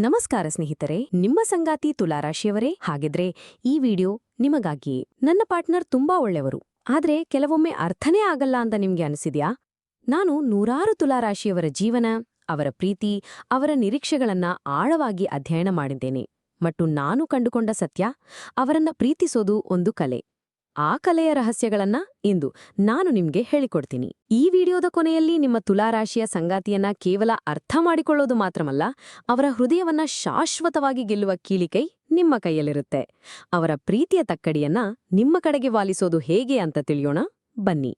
ನಮಸ್ಕಾರ ಸ್ನೇಹಿತರೆ, ನಿಮ್ಮ ಸಂಗಾತಿ ತುಲಾರಾಶಿಯವರೇ? ಹಾಗಿದ್ರೆ ಈ ವಿಡಿಯೋ ನಿಮಗಾಗಿಯೇ ನನ್ನ ಪಾರ್ಟ್ನರ್ ತುಂಬಾ ಒಳ್ಳೆಯವರು. ಆದ್ರೆ ಕೆಲವೊಮ್ಮೆ ಅರ್ಥನೇ ಆಗಲ್ಲ ಅಂತ ನಿಮ್ಗೆ ಅನಿಸಿದ್ಯಾ? ನಾನು ನೂರಾರು ತುಲಾರಾಶಿಯವರ ಜೀವನ, ಅವರ ಪ್ರೀತಿ, ಅವರ ನಿರೀಕ್ಷೆಗಳನ್ನ ಆಳವಾಗಿ ಅಧ್ಯಯನ ಮಾಡಿದ್ದೇನೆ. ಮತ್ತು ನಾನು ಕಂಡುಕೊಂಡ ಸತ್ಯ, ಅವರನ್ನ ಪ್ರೀತಿಸೋದು ಒಂದು ಕಲೆ. ಆ ಕಲೆಯ ರಹಸ್ಯಗಳನ್ನ ಇಂದು ನಾನು ನಿಮ್ಗೆ ಹೇಳಿಕೊಡ್ತೀನಿ. ಈ ವಿಡಿಯೋದ ಕೊನೆಯಲ್ಲಿ ನಿಮ್ಮ ತುಲಾರಾಶಿಯ ಸಂಗಾತಿಯನ್ನ ಕೇವಲ ಅರ್ಥ ಮಾಡಿಕೊಳ್ಳೋದು ಮಾತ್ರಮಲ್ಲ ಅವರ ಹೃದಯವನ್ನ ಶಾಶ್ವತವಾಗಿ ಗೆಲ್ಲುವ ಕೀಲಿಕೈ ನಿಮ್ಮ ಕೈಯಲ್ಲಿರುತ್ತೆ. ಅವರ ಪ್ರೀತಿಯ ತಕ್ಕಡಿಯನ್ನ ನಿಮ್ಮ ಕಡೆಗೆ ವಾಲಿಸೋದು ಹೇಗೆ ಅಂತ ತಿಳಿಯೋಣ. ಬನ್ನಿ.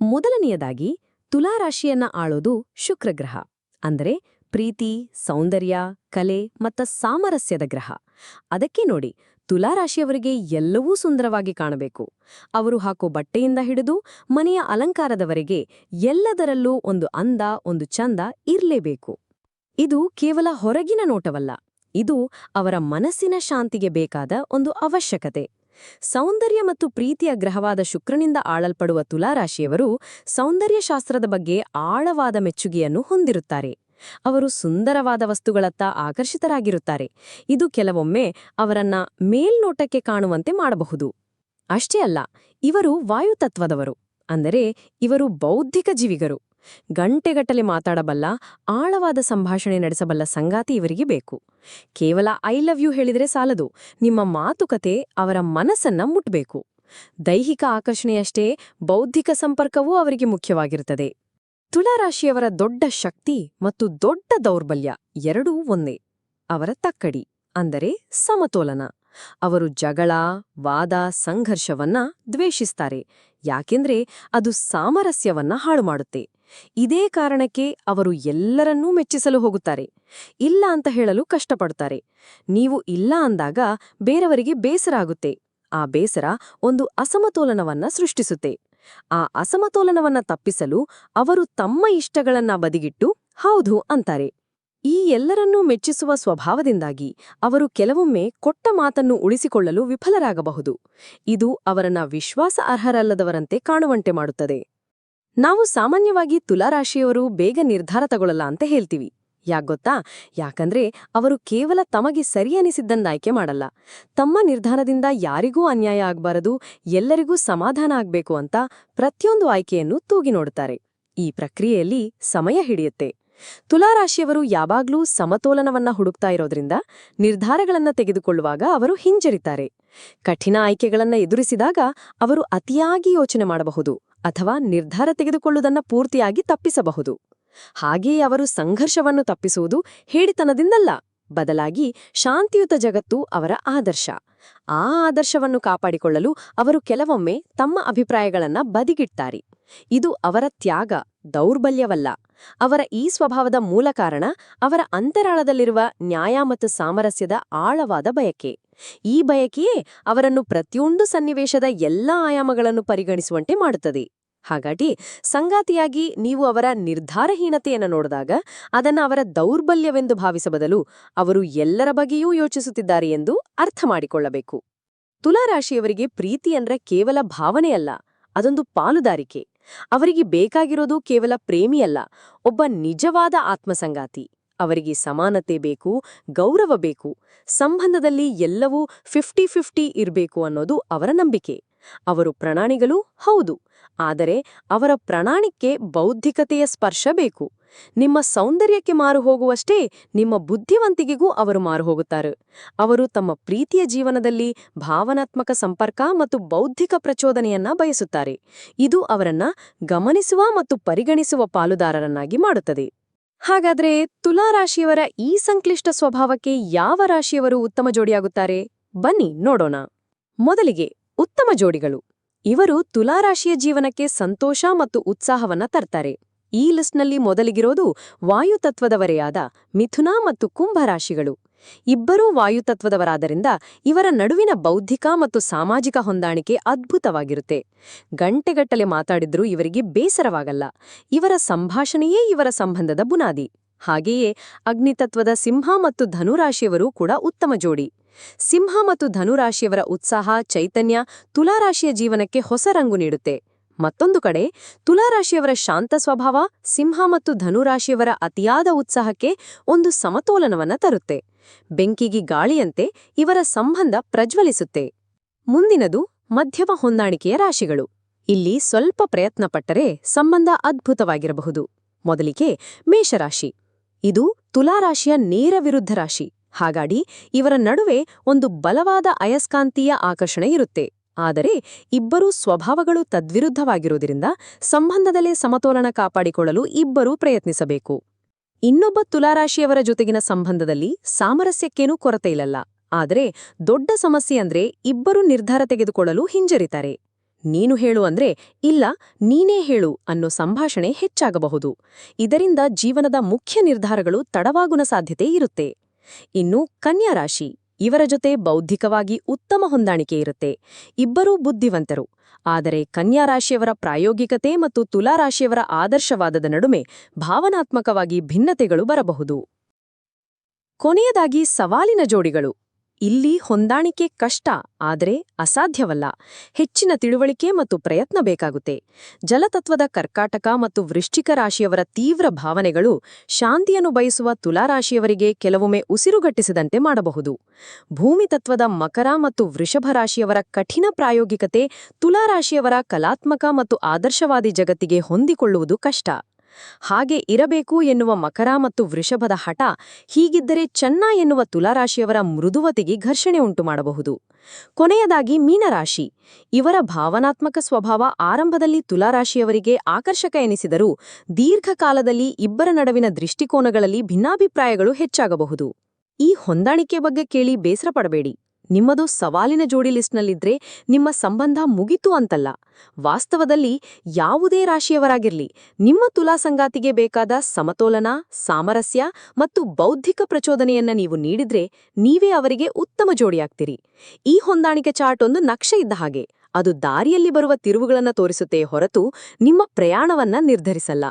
ಮೊದಲನೆಯದಾಗಿ, ತುಲಾರಾಶಿಯನ್ನ ಆಳೋದು ಶುಕ್ರಗ್ರಹ, ಅಂದರೆ ಪ್ರೀತಿ, ಸೌಂದರ್ಯ, ಕಲೆ ಮತ್ತ ಸಾಮರಸ್ಯದ ಗ್ರಹ. ಅದಕ್ಕೆ ನೋಡಿ ತುಲಾರಾಶಿಯವರಿಗೆ ಎಲ್ಲವೂ ಸುಂದರವಾಗಿ ಕಾಣಬೇಕು. ಅವರು ಹಾಕೋ ಬಟ್ಟೆಯಿಂದ ಹಿಡಿದು ಮನೆಯ ಅಲಂಕಾರದವರೆಗೆ ಎಲ್ಲದರಲ್ಲೂ ಒಂದು ಅಂದ, ಒಂದು ಚಂದ ಇರಲೇಬೇಕು. ಇದು ಕೇವಲ ಹೊರಗಿನ ನೋಟವಲ್ಲ, ಇದು ಅವರ ಮನಸ್ಸಿನ ಶಾಂತಿಗೆ ಬೇಕಾದ ಒಂದು ಅವಶ್ಯಕತೆ. ಸೌಂದರ್ಯ ಮತ್ತು ಪ್ರೀತಿಯ ಗ್ರಹವಾದ ಶುಕ್ರನಿಂದ ಆಳಲ್ಪಡುವ ತುಲಾರಾಶಿಯವರು ಸೌಂದರ್ಯಶಾಸ್ತ್ರದ ಬಗ್ಗೆ ಆಳವಾದ ಮೆಚ್ಚುಗೆಯನ್ನು ಹೊಂದಿರುತ್ತಾರೆ. ಅವರು ಸುಂದರವಾದ ವಸ್ತುಗಳತ್ತ ಆಕರ್ಷಿತರಾಗಿರುತ್ತಾರೆ. ಇದು ಕೆಲವೊಮ್ಮೆ ಅವರನ್ನ ಮೇಲ್ನೋಟಕ್ಕೆ ಕಾಣುವಂತೆ ಮಾಡಬಹುದು. ಅಷ್ಟೇ ಅಲ್ಲ, ಇವರು ವಾಯುತತ್ವದವರು, ಅಂದರೆ ಇವರು ಬೌದ್ಧಿಕ ಜೀವಿಗರು. ಗಂಟೆಗಟ್ಟಲೆ ಮಾತಾಡಬಲ್ಲ, ಆಳವಾದ ಸಂಭಾಷಣೆ ನಡೆಸಬಲ್ಲ ಸಂಗಾತಿ ಇವರಿಗೆ ಬೇಕು. ಕೇವಲ ಐ ಲವ್ ಯು ಹೇಳಿದರೆ ಸಾಲದು, ನಿಮ್ಮ ಮಾತುಕತೆ ಅವರ ಮನಸ್ಸನ್ನ ಮುಟ್ಬೇಕು. ದೈಹಿಕ ಆಕರ್ಷಣೆಯಷ್ಟೇ ಬೌದ್ಧಿಕ ಸಂಪರ್ಕವೂ ಅವರಿಗೆ ಮುಖ್ಯವಾಗಿರುತ್ತದೆ. ತುಲಾರಾಶಿಯವರ ದೊಡ್ಡ ಶಕ್ತಿ ಮತ್ತು ದೊಡ್ಡ ದೌರ್ಬಲ್ಯ ಎರಡೂ ಒಂದೇ. ಅವರ ತಕ್ಕಡಿ, ಅಂದರೆ ಸಮತೋಲನ. ಅವರು ಜಗಳ, ವಾದ, ಸಂಘರ್ಷವನ್ನ ದ್ವೇಷಿಸ್ತಾರೆ. ಯಾಕೆಂದ್ರೆ ಅದು ಸಾಮರಸ್ಯವನ್ನ ಹಾಳುಮಾಡುತ್ತೆ ಇದೇ ಕಾರಣಕ್ಕೆ ಅವರು ಎಲ್ಲರನ್ನೂ ಮೆಚ್ಚಿಸಲು ಹೋಗುತ್ತಾರೆ. ಇಲ್ಲ ಅಂತ ಹೇಳಲು ಕಷ್ಟಪಡುತ್ತಾರೆ ನೀವು ಇಲ್ಲ ಅಂದಾಗ ಬೇರೆಯವರಿಗೆ ಬೇಸರ ಆಗುತ್ತೆ. ಆ ಬೇಸರ ಒಂದು ಅಸಮತೋಲನವನ್ನ ಸೃಷ್ಟಿಸುತ್ತೆ. ಆ ಅಸಮತೋಲನವನ್ನ ತಪ್ಪಿಸಲು ಅವರು ತಮ್ಮ ಇಷ್ಟಗಳನ್ನ ಬದಿಗಿಟ್ಟು, ಹೌದು ಅಂತಾರೆ. ಈ ಎಲ್ಲರನ್ನೂ ಮೆಚ್ಚಿಸುವ ಸ್ವಭಾವದಿಂದಾಗಿ ಅವರು ಕೆಲವೊಮ್ಮೆ ಕೊಟ್ಟ ಮಾತನ್ನು ಉಳಿಸಿಕೊಳ್ಳಲು ವಿಫಲರಾಗಬಹುದು. ಇದು ಅವರನ್ನ ವಿಶ್ವಾಸ ಅರ್ಹರಲ್ಲದವರಂತೆ ಕಾಣುವಂತೆ ಮಾಡುತ್ತದೆ. ನಾವು ಸಾಮಾನ್ಯವಾಗಿ ತುಲಾರಾಶಿಯವರು ಬೇಗ ನಿರ್ಧಾರ ತಗೊಳ್ಳಲ್ಲ ಅಂತ ಹೇಳ್ತೀವಿ. ಯಾಗೊತ್ತಾ ಯಾಕಂದ್ರೆ ಅವರು ಕೇವಲ ತಮಗೆ ಸರಿ ಅನಿಸಿದ್ದಂದಾಯ್ಕೆ ಮಾಡಲ್ಲ. ತಮ್ಮ ನಿರ್ಧಾರದಿಂದ ಯಾರಿಗೂ ಅನ್ಯಾಯ ಆಗಬಾರದು, ಎಲ್ಲರಿಗೂ ಸಮಾಧಾನ ಆಗ್ಬೇಕು ಅಂತ ಪ್ರತಿಯೊಂದು ಆಯ್ಕೆಯನ್ನು ತೂಗಿ ನೋಡುತ್ತಾರೆ. ಈ ಪ್ರಕ್ರಿಯೆಯಲ್ಲಿ ಸಮಯ ಹಿಡಿಯುತ್ತೆ. ತುಲಾರಾಶಿಯವರು ಯಾವಾಗ್ಲೂ ಸಮತೋಲನವನ್ನ ಹುಡುಕ್ತಾ ಇರೋದ್ರಿಂದ ನಿರ್ಧಾರಗಳನ್ನ ತೆಗೆದುಕೊಳ್ಳುವಾಗ ಅವರು ಹಿಂಜರಿತಾರೆ. ಕಠಿಣ ಆಯ್ಕೆಗಳನ್ನ ಎದುರಿಸಿದಾಗ ಅವರು ಅತಿಯಾಗಿ ಯೋಚನೆ ಮಾಡಬಹುದು ಅಥವಾ ನಿರ್ಧಾರ ತೆಗೆದುಕೊಳ್ಳುವುದನ್ನ ಪೂರ್ತಿಯಾಗಿ ತಪ್ಪಿಸಬಹುದು. ಹಾಗೆಯೇ ಅವರು ಸಂಘರ್ಷವನ್ನು ತಪ್ಪಿಸುವುದು ಹೇಳಿತನದಿಂದಲ್ಲ ಬದಲಾಗಿ ಶಾಂತಿಯುತ ಜಗತ್ತು ಅವರ ಆದರ್ಶ. ಆ ಆದರ್ಶವನ್ನು ಕಾಪಾಡಿಕೊಳ್ಳಲು ಅವರು ಕೆಲವೊಮ್ಮೆ ತಮ್ಮ ಅಭಿಪ್ರಾಯಗಳನ್ನ ಬದಿಗಿಟ್ಟಾರೆ ಇದು ಅವರ ತ್ಯಾಗ, ದೌರ್ಬಲ್ಯವಲ್ಲ. ಅವರ ಈ ಸ್ವಭಾವದ ಮೂಲ ಕಾರಣ ಅವರ ಅಂತರಾಳದಲ್ಲಿರುವ ನ್ಯಾಯ ಮತ್ತು ಸಾಮರಸ್ಯದ ಆಳವಾದ ಬಯಕೆ. ಈ ಬಯಕೆಯೇ ಅವರನ್ನು ಪ್ರತಿಯೊಂದು ಸನ್ನಿವೇಶದ ಎಲ್ಲಾ ಆಯಾಮಗಳನ್ನು ಪರಿಗಣಿಸುವಂತೆ ಮಾಡುತ್ತದೆ. ಹಾಗಾಗಿ ಸಂಗಾತಿಯಾಗಿ ನೀವು ಅವರ ನಿರ್ಧಾರಹೀನತೆಯನ್ನು ನೋಡಿದಾಗ ಅದನ್ನು ಅವರ ದೌರ್ಬಲ್ಯವೆಂದು ಭಾವಿಸಬದಲು ಅವರು ಎಲ್ಲರ ಬಗ್ಗೆಯೂ ಯೋಚಿಸುತ್ತಿದ್ದಾರೆ ಎಂದು ಅರ್ಥ ಮಾಡಿಕೊಳ್ಳಬೇಕು. ತುಲಾರಾಶಿಯವರಿಗೆ ಪ್ರೀತಿ ಅಂದ್ರೆ ಕೇವಲ ಭಾವನೆಯಲ್ಲ ಅದೊಂದು ಪಾಲುದಾರಿಕೆ. ಅವರಿಗೆ ಬೇಕಾಗಿರೋದು ಕೇವಲ ಪ್ರೇಮಿಯಲ್ಲ ಒಬ್ಬ ನಿಜವಾದ ಆತ್ಮಸಂಗಾತಿ. ಅವರಿಗೆ ಸಮಾನತೆ ಬೇಕು, ಗೌರವ ಬೇಕು, ಸಂಬಂಧದಲ್ಲಿ ಎಲ್ಲವೂ ಫಿಫ್ಟಿ ಫಿಫ್ಟಿ ಇರಬೇಕು ಅನ್ನೋದು ಅವರ ನಂಬಿಕೆ. ಅವರು ಪ್ರಣಾಣಿಗಳು ಹೌದು, ಆದರೆ ಅವರ ಪ್ರಣಾಣಿಕೆ ಬೌದ್ಧಿಕತೆಯ ಸ್ಪರ್ಶ ಬೇಕು. ನಿಮ್ಮ ಸೌಂದರ್ಯಕ್ಕೆ ಮಾರು ಹೋಗುವಷ್ಟೇ ನಿಮ್ಮ ಬುದ್ಧಿವಂತಿಕೆಗೂ ಅವರು ಮಾರು ಹೋಗುತ್ತಾರೆ. ಅವರು ತಮ್ಮ ಪ್ರೀತಿಯ ಜೀವನದಲ್ಲಿ ಭಾವನಾತ್ಮಕ ಸಂಪರ್ಕ ಮತ್ತು ಬೌದ್ಧಿಕ ಪ್ರಚೋದನೆಯನ್ನ ಬಯಸುತ್ತಾರೆ. ಇದು ಅವರನ್ನ ಗಮನಿಸುವ ಮತ್ತು ಪರಿಗಣಿಸುವ ಪಾಲುದಾರರನ್ನಾಗಿ ಮಾಡುತ್ತದೆ. ಹಾಗಾದ್ರೆ ತುಲಾರಾಶಿಯವರ ಈ ಸಂಕ್ಲಿಷ್ಟ ಸ್ವಭಾವಕ್ಕೆ ಯಾವ ರಾಶಿಯವರು ಉತ್ತಮ ಜೋಡಿಯಾಗುತ್ತಾರೆ? ಬನ್ನಿ ನೋಡೋಣ. ಮೊದಲಿಗೆ ಉತ್ತಮ ಜೋಡಿಗಳು. ಇವರು ತುಲಾರಾಶಿಯ ಜೀವನಕ್ಕೆ ಸಂತೋಷ ಮತ್ತು ಉತ್ಸಾಹವನ್ನ ತರ್ತಾರೆ. ಈ ಲಿಸ್ಟ್ನಲ್ಲಿ ಮೊದಲಿಗಿರೋದು ವಾಯುತತ್ವದವರೆಯಾದ ಮಿಥುನ ಮತ್ತು ಕುಂಭರಾಶಿಗಳು ಇಬ್ಬರೂ ವಾಯುತತ್ವದವರಾದ್ದರಿಂದ ಇವರ ನಡುವಿನ ಬೌದ್ಧಿಕ ಮತ್ತು ಸಾಮಾಜಿಕ ಹೊಂದಾಣಿಕೆ ಅದ್ಭುತವಾಗಿರುತ್ತೆ. ಗಂಟೆಗಟ್ಟಲೆ ಮಾತಾಡಿದ್ರೂ ಇವರಿಗೆ ಬೇಸರವಾಗಲ್ಲ. ಇವರ ಸಂಭಾಷಣೆಯೇ ಇವರ ಸಂಬಂಧದ ಬುನಾದಿ. ಹಾಗೆಯೇ ಅಗ್ನಿತತ್ವದ ಸಿಂಹ ಮತ್ತು ಧನುರಾಶಿಯವರು ಕೂಡ ಉತ್ತಮ ಜೋಡಿ. ಸಿಂಹ ಮತ್ತು ಧನುರಾಶಿಯವರ ಉತ್ಸಾಹ, ಚೈತನ್ಯ ತುಲಾರಾಶಿಯ ಜೀವನಕ್ಕೆ ಹೊಸ ರಂಗು ನೀಡುತ್ತೆ. ಮತ್ತೊಂದು ಕಡೆ, ತುಲಾರಾಶಿಯವರ ಶಾಂತ ಸ್ವಭಾವ, ಸಿಂಹ ಮತ್ತು ಧನುರಾಶಿಯವರ ಅತಿಯಾದ ಉತ್ಸಾಹಕ್ಕೆ ಒಂದು ಸಮತೋಲನವನ್ನ ತರುತ್ತೆ. ಬೆಂಕಿಗಿ ಗಾಳಿಯಂತೆ ಇವರ ಸಂಬಂಧ ಪ್ರಜ್ವಲಿಸುತ್ತೆ. ಮುಂದಿನದು ಮಧ್ಯಮ ಹೊಂದಾಣಿಕೆಯ ರಾಶಿಗಳು. ಇಲ್ಲಿ ಸ್ವಲ್ಪ ಪ್ರಯತ್ನಪಟ್ಟರೆ ಸಂಬಂಧ ಅದ್ಭುತವಾಗಿರಬಹುದು. ಮೊದಲಿಗೆ ಮೇಷರಾಶಿ. ಇದು ತುಲಾರಾಶಿಯ ನೇರ ವಿರುದ್ಧ ರಾಶಿ. ಹಾಗಾಗಿ ಇವರ ನಡುವೆ ಒಂದು ಬಲವಾದ ಅಯಸ್ಕಾಂತೀಯ ಆಕರ್ಷಣೆ ಇರುತ್ತೆ. ಆದರೆ, ಇಬ್ಬರೂ ಸ್ವಭಾವಗಳು ತದ್ವಿರುದ್ಧವಾಗಿರುವುದರಿಂದ ಸಂಬಂಧದಲ್ಲೇ ಸಮತೋಲನ ಕಾಪಾಡಿಕೊಳ್ಳಲು ಇಬ್ಬರೂ ಪ್ರಯತ್ನಿಸಬೇಕು. ಇನ್ನೊಬ್ಬ ತುಲಾರಾಶಿಯವರ ಜೊತೆಗಿನ ಸಂಬಂಧದಲ್ಲಿ ಸಾಮರಸ್ಯಕ್ಕೇನೂ ಕೊರತೆಯಿಲ್ಲಲ್ಲ ಆದರೆ, ದೊಡ್ಡ ಸಮಸ್ಯೆ ಅಂದ್ರೆ ಇಬ್ಬರೂ ನಿರ್ಧಾರ ತೆಗೆದುಕೊಳ್ಳಲು ಹಿಂಜರಿತಾರೆ. ನೀನು ಹೇಳು ಅಂದ್ರೆ, ಇಲ್ಲ, ನೀನೇ ಹೇಳು ಅನ್ನೋ ಸಂಭಾಷಣೆ ಹೆಚ್ಚಾಗಬಹುದು. ಇದರಿಂದ ಜೀವನದ ಮುಖ್ಯ ನಿರ್ಧಾರಗಳು ತಡವಾಗುನ ಸಾಧ್ಯತೆ ಇರುತ್ತೆ. ಇನ್ನು ಕನ್ಯಾ ರಾಶಿ, ಇವರ ಜೊತೆ ಬೌದ್ಧಿಕವಾಗಿ ಉತ್ತಮ ಹೊಂದಾಣಿಕೆ ಇರುತ್ತೆ. ಇಬ್ಬರೂ ಬುದ್ಧಿವಂತರು. ಆದರೆ ಕನ್ಯಾ ರಾಶಿಯವರ ಪ್ರಾಯೋಗಿಕತೆ ಮತ್ತು ತುಲಾರಾಶಿಯವರ ಆದರ್ಶವಾದದ ನಡುವೆ ಭಾವನಾತ್ಮಕವಾಗಿ ಭಿನ್ನತೆಗಳು ಬರಬಹುದು. ಕೊನೆಯದಾಗಿ ಸವಾಲಿನ ಜೋಡಿಗಳು. ಇಲ್ಲಿ ಹೊಂದಾಣಿಕೆ ಕಷ್ಟ, ಆದರೆ ಅಸಾಧ್ಯವಲ್ಲ. ಹೆಚ್ಚಿನ ತಿಳುವಳಿಕೆ ಮತ್ತು ಪ್ರಯತ್ನ ಬೇಕಾಗುತ್ತೆ. ಜಲತತ್ವದ ಕರ್ಕಾಟಕ ಮತ್ತು ವೃಶ್ಚಿಕ ರಾಶಿಯವರ ತೀವ್ರ ಭಾವನೆಗಳು ಶಾಂತಿಯನ್ನು ಬಯಸುವ ತುಲಾರಾಶಿಯವರಿಗೆ ಕೆಲವೊಮ್ಮೆ ಉಸಿರುಗಟ್ಟಿಸಿದಂತೆ ಮಾಡಬಹುದು. ಭೂಮಿ ತತ್ವದ ಮಕರ ಮತ್ತು ವೃಷಭ ರಾಶಿಯವರ ಕಠಿಣ ಪ್ರಾಯೋಗಿಕತೆ ತುಲಾರಾಶಿಯವರ ಕಲಾತ್ಮಕ ಮತ್ತು ಆದರ್ಶವಾದಿ ಜಗತ್ತಿಗೆ ಹೊಂದಿಕೊಳ್ಳುವುದು ಕಷ್ಟ. ಹಾಗೆ ಇರಬೇಕು ಎನ್ನುವ ಮಕರ ಮತ್ತು ವೃಷಭದ ಹಠ ಹೀಗಿದ್ದರೆ ಚೆನ್ನ ಎನ್ನುವ ತುಲಾರಾಶಿಯವರ ಮೃದುವತೆಗೆ ಘರ್ಷಣೆ ಉಂಟು ಮಾಡಬಹುದು. ಕೊನೆಯದಾಗಿ ಮೀನರಾಶಿ. ಇವರ ಭಾವನಾತ್ಮಕ ಸ್ವಭಾವ ಆರಂಭದಲ್ಲಿ ತುಲಾರಾಶಿಯವರಿಗೆ ಆಕರ್ಷಕ ಎನಿಸಿದರೂ ದೀರ್ಘಕಾಲದಲ್ಲಿ ಇಬ್ಬರ ನಡುವಿನ ದೃಷ್ಟಿಕೋನಗಳಲ್ಲಿ ಭಿನ್ನಾಭಿಪ್ರಾಯಗಳು ಹೆಚ್ಚಾಗಬಹುದು. ಈ ಹೊಂದಾಣಿಕೆ ಬಗ್ಗೆ ಕೇಳಿ ಬೇಸರ ಪಡಬೇಡಿ ನಿಮ್ಮದು ಸವಾಲಿನ ಜೋಡಿ ಲಿಸ್ಟ್ನಲ್ಲಿದ್ರೆ ನಿಮ್ಮ ಸಂಬಂಧ ಮುಗಿತು ಅಂತಲ್ಲ. ವಾಸ್ತವದಲ್ಲಿ ಯಾವುದೇ ರಾಶಿಯವರಾಗಿರ್ಲಿ, ನಿಮ್ಮ ತುಲಾ ಸಂಗಾತಿಗೆ ಬೇಕಾದ ಸಮತೋಲನ, ಸಾಮರಸ್ಯ ಮತ್ತು ಬೌದ್ಧಿಕ ಪ್ರಚೋದನೆಯನ್ನ ನೀವು ನೀಡಿದ್ರೆ ನೀವೇ ಅವರಿಗೆ ಉತ್ತಮ ಜೋಡಿಯಾಗ್ತೀರಿ. ಈ ಹೊಂದಾಣಿಕೆ ಚಾರ್ಟ್ ಒಂದು ನಕ್ಷೆ ಇದ್ದ ಹಾಗೆ. ಅದು ದಾರಿಯಲ್ಲಿ ಬರುವ ತಿರುವುಗಳನ್ನು ತೋರಿಸುತ್ತೆ ಹೊರತು ನಿಮ್ಮ ಪ್ರಯಾಣವನ್ನ ನಿರ್ಧರಿಸಲ್ಲ.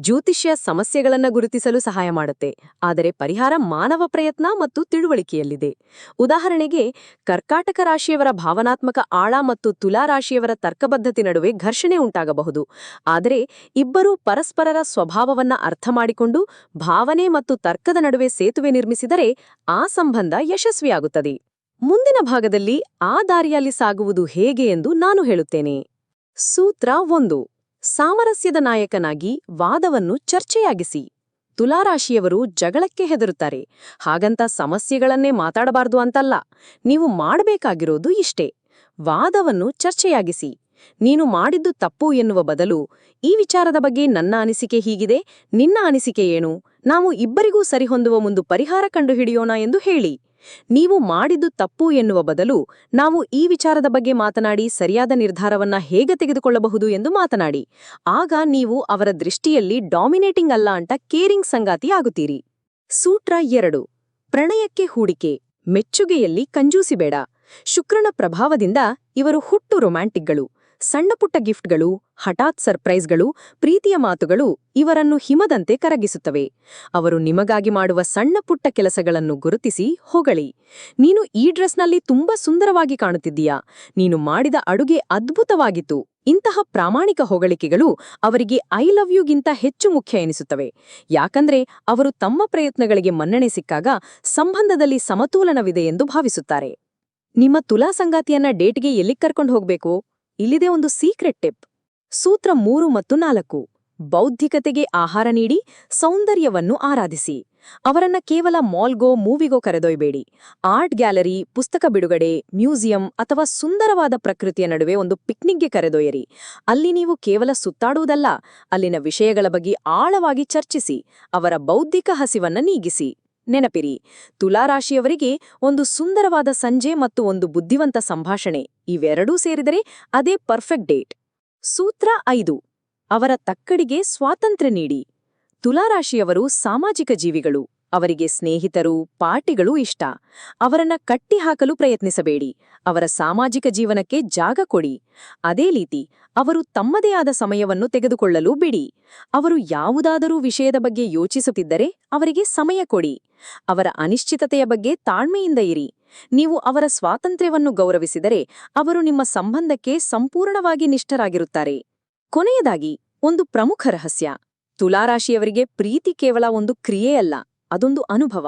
ಜ್ಯೋತಿಷ್ಯ ಸಮಸ್ಯೆಗಳನ್ನು ಗುರುತಿಸಲು ಸಹಾಯ ಮಾಡುತ್ತೆ. ಆದರೆ ಪರಿಹಾರ ಮಾನವ ಪ್ರಯತ್ನ ಮತ್ತು ತಿಳುವಳಿಕೆಯಲ್ಲಿದೆ. ಉದಾಹರಣೆಗೆ, ಕರ್ಕಾಟಕ ರಾಶಿಯವರ ಭಾವನಾತ್ಮಕ ಆಳ ಮತ್ತು ತುಲಾ ರಾಶಿಯವರ ತರ್ಕಬದ್ಧತೆ ನಡುವೆ ಘರ್ಷಣೆ ಉಂಟಾಗಬಹುದು. ಆದರೆ ಇಬ್ಬರೂ ಪರಸ್ಪರರ ಸ್ವಭಾವವನ್ನ ಅರ್ಥ ಮಾಡಿಕೊಂಡು ಭಾವನೆ ಮತ್ತು ತರ್ಕದ ನಡುವೆ ಸೇತುವೆ ನಿರ್ಮಿಸಿದರೆ ಆ ಸಂಬಂಧ ಯಶಸ್ವಿಯಾಗುತ್ತದೆ. ಮುಂದಿನ ಭಾಗದಲ್ಲಿ ಆ ದಾರಿಯಲ್ಲಿ ಸಾಗುವುದು ಹೇಗೆ ಎಂದು ನಾನು ಹೇಳುತ್ತೇನೆ. ಸೂತ್ರ ಒಂದು. ಸಾಮರಸ್ಯದ ನಾಯಕನಾಗಿ ವಾದವನ್ನು ಚರ್ಚೆಯಾಗಿಸಿ. ತುಲಾರಾಶಿಯವರು ಜಗಳಕ್ಕೆ ಹೆದರುತ್ತಾರೆ. ಹಾಗಂತ ಸಮಸ್ಯೆಗಳನ್ನೇ ಮಾತಾಡಬಾರ್ದು ಅಂತಲ್ಲ. ನೀವು ಮಾಡಬೇಕಾಗಿರೋದು ಇಷ್ಟೇ. ವಾದವನ್ನು ಚರ್ಚೆಯಾಗಿಸಿ. ನೀನು ಮಾಡಿದ್ದು ತಪ್ಪು ಎನ್ನುವ ಬದಲು ಈ ವಿಚಾರದ ಬಗ್ಗೆ ನನ್ನ ಅನಿಸಿಕೆ ಹೀಗಿದೆ, ನಿನ್ನ ಅನಿಸಿಕೆ ಏನು? ನಾವು ಇಬ್ಬರಿಗೂ ಸರಿಹೊಂದುವ ಮುಂದು ಪರಿಹಾರ ಕಂಡುಹಿಡಿಯೋಣ ಎಂದು ಹೇಳಿ. ನೀವು ಮಾಡಿದ್ದು ತಪ್ಪು ಎನ್ನುವ ಬದಲು ನಾವು ಈ ವಿಚಾರದ ಬಗ್ಗೆ ಮಾತನಾಡಿ ಸರಿಯಾದ ನಿರ್ಧಾರವನ್ನ ಹೇಗೆ ತೆಗೆದುಕೊಳ್ಳಬಹುದು ಎಂದು ಮಾತನಾಡಿ. ಆಗ ನೀವು ಅವರ ದೃಷ್ಟಿಯಲ್ಲಿ ಡಾಮಿನೇಟಿಂಗ್ ಅಲ್ಲ ಅಂತ ಕೇರಿಂಗ್ ಸಂಗಾತಿ ಆಗುತ್ತೀರಿ. ಸೂತ್ರ ಎರಡು. ಪ್ರಣಯಕ್ಕೆ ಹೂಡಿಕೆ. ಮೆಚ್ಚುಗೆಯಲ್ಲಿ ಕಂಜೂಸಿಬೇಡ ಶುಕ್ರನ ಪ್ರಭಾವದಿಂದ ಇವರು ಹುಟ್ಟು ರೊಮ್ಯಾಂಟಿಕ್ಗಳು ಸಣ್ಣಪುಟ್ಟ ಗಿಫ್ಟ್ಗಳು, ಹಠಾತ್ ಸರ್ಪ್ರೈಸ್ಗಳು, ಪ್ರೀತಿಯ ಮಾತುಗಳು ಇವರನ್ನು ಹಿಮದಂತೆ ಕರಗಿಸುತ್ತವೆ. ಅವರು ನಿಮಗಾಗಿ ಮಾಡುವ ಸಣ್ಣಪುಟ್ಟ ಕೆಲಸಗಳನ್ನು ಗುರುತಿಸಿ ಹೊಗಳಿ. ನೀನು ಈ ಡ್ರೆಸ್ನಲ್ಲಿ ತುಂಬಾ ಸುಂದರವಾಗಿ ಕಾಣುತ್ತಿದ್ದೀಯಾ? ನೀನು ಮಾಡಿದ ಅಡುಗೆ ಅದ್ಭುತವಾಗಿತ್ತು. ಇಂತಹ ಪ್ರಾಮಾಣಿಕ ಹೊಗಳಿಕೆಗಳು ಅವರಿಗೆ ಐ ಲವ್ ಯುಗಿಂತ ಹೆಚ್ಚು ಮುಖ್ಯ ಎನಿಸುತ್ತವೆ. ಯಾಕಂದ್ರೆ ಅವರು ತಮ್ಮ ಪ್ರಯತ್ನಗಳಿಗೆ ಮನ್ನಣೆ ಸಿಕ್ಕಾಗ ಸಂಬಂಧದಲ್ಲಿ ಸಮತೋಲನವಿದೆ ಎಂದು ಭಾವಿಸುತ್ತಾರೆ. ನಿಮ್ಮ ತುಲಾ ಸಂಗಾತಿಯನ್ನ ಡೇಟ್ಗೆ ಎಲ್ಲಿಗೆ ಕರ್ಕೊಂಡು ಹೋಗ್ಬೇಕು? ಇಲ್ಲಿದೆ ಒಂದು ಸೀಕ್ರೆಟ್ ಟಿಪ್. ಸೂತ್ರ ಮೂರು ಮತ್ತು ನಾಲ್ಕು. ಬೌದ್ಧಿಕತೆಗೆ ಆಹಾರ ನೀಡಿ, ಸೌಂದರ್ಯವನ್ನು ಆರಾಧಿಸಿ. ಅವರನ್ನ ಕೇವಲ ಮಾಲ್ಗೋ, ಮೂವಿಗೋ ಕರೆದೊಯ್ಯಬೇಡಿ ಆರ್ಟ್ ಗ್ಯಾಲರಿ, ಪುಸ್ತಕ ಬಿಡುಗಡೆ, ಮ್ಯೂಸಿಯಂ ಅಥವಾ ಸುಂದರವಾದ ಪ್ರಕೃತಿಯ ನಡುವೆ ಒಂದು ಪಿಕ್ನಿಕ್ಗೆ ಕರೆದೊಯ್ಯರಿ. ಅಲ್ಲಿ ನೀವು ಕೇವಲ ಸುತ್ತಾಡುವುದಲ್ಲ, ಅಲ್ಲಿನ ವಿಷಯಗಳ ಬಗ್ಗೆ ಆಳವಾಗಿ ಚರ್ಚಿಸಿ, ಅವರ ಬೌದ್ಧಿಕ ಹಸಿವನ್ನ ನೀಗಿಸಿ. ನೆನಪಿರಿ. ತುಲಾರಾಶಿಯವರಿಗೆ ಒಂದು ಸುಂದರವಾದ ಸಂಜೆ ಮತ್ತು ಒಂದು ಬುದ್ಧಿವಂತ ಸಂಭಾಷಣೆ. ಇವೆರಡೂ ಸೇರಿದರೆ ಅದೇ ಪರ್ಫೆಕ್ಟ್ ಡೇಟ್. ಸೂತ್ರ ಐದು. ಅವರ ತಕ್ಕಡಿಗೆ ಸ್ವಾತಂತ್ರ್ಯ ನೀಡಿ. ತುಲಾರಾಶಿಯವರು ಸಾಮಾಜಿಕ ಜೀವಿಗಳು. ಅವರಿಗೆ ಸ್ನೇಹಿತರು, ಪಾರ್ಟಿಗಳು ಇಷ್ಟ. ಅವರನ್ನ ಕಟ್ಟಿಹಾಕಲು ಪ್ರಯತ್ನಿಸಬೇಡಿ. ಅವರ ಸಾಮಾಜಿಕ ಜೀವನಕ್ಕೆ ಜಾಗ ಕೊಡಿ. ಅದೇ ರೀತಿ, ಅವರು ತಮ್ಮದೇ ಆದ ಸಮಯವನ್ನು ತೆಗೆದುಕೊಳ್ಳಲು ಬಿಡಿ. ಅವರು ಯಾವುದಾದರೂ ವಿಷಯದ ಬಗ್ಗೆ ಯೋಚಿಸುತ್ತಿದ್ದರೆ ಅವರಿಗೆ ಸಮಯ ಕೊಡಿ. ಅವರ ಅನಿಶ್ಚಿತತೆಯ ಬಗ್ಗೆ ತಾಳ್ಮೆಯಿಂದ ಇರಿ. ನೀವು ಅವರ ಸ್ವಾತಂತ್ರ್ಯವನ್ನು ಗೌರವಿಸಿದರೆ ಅವರು ನಿಮ್ಮ ಸಂಬಂಧಕ್ಕೆ ಸಂಪೂರ್ಣವಾಗಿ ನಿಷ್ಠರಾಗಿರುತ್ತಾರೆ. ಕೊನೆಯದಾಗಿ, ಒಂದು ಪ್ರಮುಖ ರಹಸ್ಯ. ತುಲಾರಾಶಿಯವರಿಗೆ ಪ್ರೀತಿ ಕೇವಲ ಒಂದು ಕ್ರಿಯೆಯಲ್ಲ, ಅದೊಂದು ಅನುಭವ.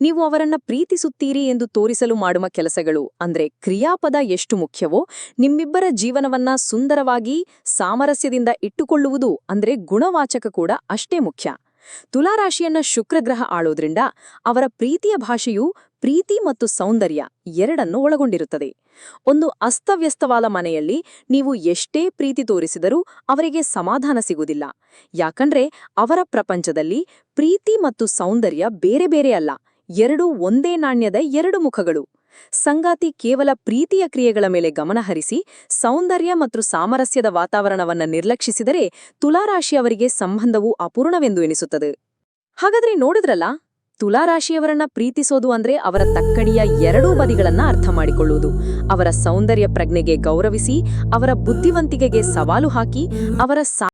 ನೀವು ಅವರನ್ನ ಪ್ರೀತಿಸುತ್ತೀರಿ ಎಂದು ತೋರಿಸಲು ಮಾಡುವ ಕೆಲಸಗಳು, ಅಂದ್ರೆ ಕ್ರಿಯಾಪದ ಎಷ್ಟು ಮುಖ್ಯವೋ, ನಿಮ್ಮಿಬ್ಬರ ಜೀವನವನ್ನ ಸುಂದರವಾಗಿ ಸಾಮರಸ್ಯದಿಂದ ಇಟ್ಟುಕೊಳ್ಳುವುದು, ಅಂದ್ರೆ ಗುಣವಾಚಕ ಕೂಡ ಅಷ್ಟೇ ಮುಖ್ಯ. ತುಲಾರಾಶಿಯನ್ನ ಶುಕ್ರಗ್ರಹ ಆಳೋದ್ರಿಂದ ಅವರ ಪ್ರೀತಿಯ ಭಾಷೆಯು ಪ್ರೀತಿ ಮತ್ತು ಸೌಂದರ್ಯ ಎರಡನ್ನು ಒಳಗೊಂಡಿರುತ್ತದೆ. ಒಂದು ಅಸ್ತವ್ಯಸ್ತವಾದ ಮನೆಯಲ್ಲಿ ನೀವು ಎಷ್ಟೇ ಪ್ರೀತಿ ತೋರಿಸಿದರೂ ಅವರಿಗೆ ಸಮಾಧಾನ ಸಿಗುವುದಿಲ್ಲ. ಯಾಕಂದ್ರೆ ಅವರ ಪ್ರಪಂಚದಲ್ಲಿ ಪ್ರೀತಿ ಮತ್ತು ಸೌಂದರ್ಯ ಬೇರೆ ಬೇರೆ ಅಲ್ಲ. ಎರಡೂ ಒಂದೇ ನಾಣ್ಯದ ಎರಡು ಮುಖಗಳು. ಸಂಗಾತಿ ಕೇವಲ ಪ್ರೀತಿಯ ಕ್ರಿಯೆಗಳ ಮೇಲೆ ಗಮನಹರಿಸಿ ಸೌಂದರ್ಯ ಮತ್ತು ಸಾಮರಸ್ಯದ ವಾತಾವರಣವನ್ನು ನಿರ್ಲಕ್ಷಿಸಿದರೆ ತುಲಾರಾಶಿಯವರಿಗೆ ಸಂಬಂಧವು ಅಪೂರ್ಣವೆಂದು ಎನಿಸುತ್ತದೆ. ಹಾಗಾದ್ರೆ ನೋಡಿದ್ರಲ್ಲ, ತುಲಾರಾಶಿಯವರನ್ನ ಪ್ರೀತಿಸೋದು ಅಂದ್ರೆ ಅವರ ತಕ್ಕಡಿಯ ಎರಡೂ ಬದಿಗಳನ್ನ ಅರ್ಥ ಮಾಡಿಕೊಳ್ಳುವುದು. ಅವರ ಸೌಂದರ್ಯ ಪ್ರಜ್ಞೆಗೆ ಗೌರವಿಸಿ, ಅವರ ಬುದ್ಧಿವಂತಿಕೆಗೆ ಸವಾಲು ಹಾಕಿ, ಅವರ